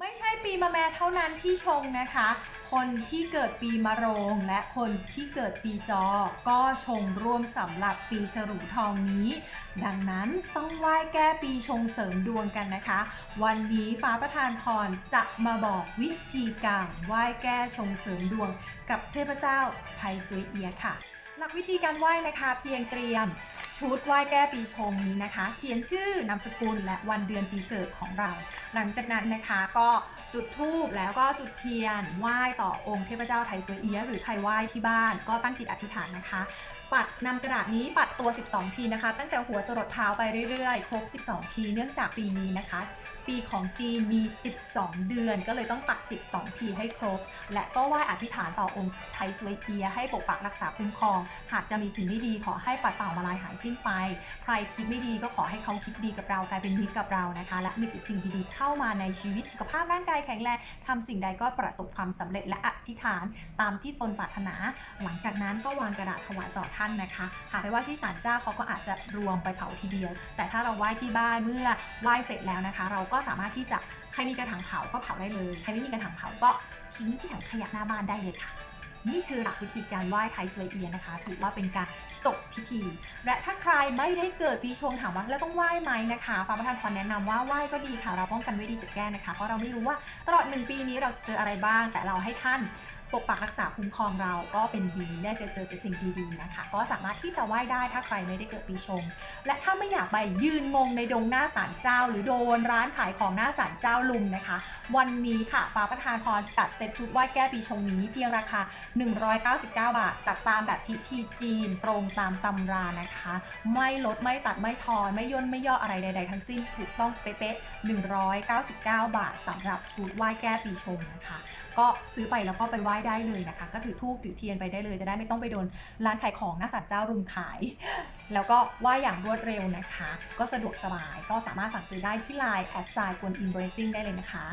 ไม่ใช่ปีมะแม่เท่านั้นที่ชงนะคะ คนที่เกิดปีมะโรง และคนที่เกิดปีจอ ก็ชงร่วมสำหรับปีฉลูทองนี้ ดังนั้นต้องไหว้แก้ปีชงเสริมดวงกันนะคะ วันนี้ฟ้าประธานพรจะมาบอกวิธีการไหว้แก้ชงเสริมดวง กับเทพเจ้าไทยสวยเอียค่ะ หลักวิธีการไหว้นะคะเพียงเตรียม ชุดไหว้แก้ปีชงนี้นะคะ เขียนชื่อนามสกุลและวันเดือนปีเกิดของเรา หลังจากนั้นนะคะก็จุดธูปแล้วก็จุดเทียนไหว้ต่อองค์เทพเจ้าไทยสวยเอียหรือใครไหว้ที่บ้านก็ตั้งจิตอธิษฐานนะคะ ปัดนำกระดาษนี้ปัดตัว 12 ทีนะคะ ตั้งแต่หัวจรดเท้าไปเรื่อยๆ ครบ 12 ทีเนื่องจากปีนี้นะคะ ปีของจีนมี 12 เดือน ก็เลยต้องปัด 12 ทีให้ครบ และก็ไหว้อธิษฐานต่อองค์ไทยสวยเอีย ให้ปกปักรักษาคุ้มครอง หากจะมีสิ่งไม่ดีขอให้ปัดเป่ามาลายหายสิ้นไป ใครคิดไม่ดีก็ขอให้เขาคิดดีกับเรากลายเป็นมิตรกับเรานะคะ และมีแต่สิ่งดีๆเข้ามาในชีวิตสุขภาพร่างกายแข็งแรงทำสิ่งใดก็ประสบความสำเร็จและอธิษฐานตามที่ตนปรารถนา หลังจากนั้นก็วางกระดาษถวายต่อท่านนะคะ หากไปไหว้ที่ศาลเจ้าเขาก็อาจจะรวมไปเผาทีเดียว แต่ถ้าเราไหว้ที่บ้านเมื่อไหว้เสร็จแล้วนะคะ เราก็สามารถที่จะใครมีกระถางเผาก็เผาได้เลย ใครไม่มีกระถางเผาก็ทิ้งที่ถังขยะหน้าบ้านได้เลยค่ะ นี่คือหลักวิธีการไหว้ไทยสวยเอียะนะคะ ถือว่าเป็นการจบพิธี และถ้าใครไม่ได้เกิดปีชงถามว่าแล้วต้องไหว้ไหมนะคะฟ้าประธานพรแนะนำว่าไหว้ก็ดีค่ะ เราป้องกันไว้ดีกว่าแก้นะคะ เพราะเราไม่รู้ว่าตลอดหนึ่งปีนี้เราจะเจออะไรบ้าง แต่เราให้ท่าน ปกปักรักษาคุ้มครองเราก็เป็นดีและจะเจอสิ่งดีๆนะคะ ก็สามารถที่จะไหว้ได้ถ้าใครไม่ได้เกิดปีชง และถ้าไม่อยากไปยืนงงในดงหน้าศาลเจ้า หรือโดนร้านขายของหน้าศาลเจ้าลุมนะคะ วันนี้ค่ะฟ้าประธานพรจัดเซตชุดไหว้แก้ปีชงนี้เพียงราคา 199 บาทจากตามแบบพิธีจีนตรงตามตำรานะคะ ไม่ลดไม่ตัดไม่ทอนไม่ย่นไม่ย่ออะไรใด ๆ ทั้งสิ้นถูกต้องเป๊ะๆ199 บาทสำหรับชุดไหว้แก้ปีชงนะคะ ก็ซื้อไปแล้วก็ไปไหว้ได้เลยนะคะ ก็ถือทูบถือเทียนไปได้เลย จะได้ไม่ต้องไปโดนร้านขายของหน้าสัตว์เจ้ารุมขาย แล้วก็ไหว้อย่างรวดเร็วนะคะ ก็สะดวกสบายก็สามารถสั่งซื้อได้ที่ Line แอดไซน์กวนอินเบรซิ่งได้เลยนะคะ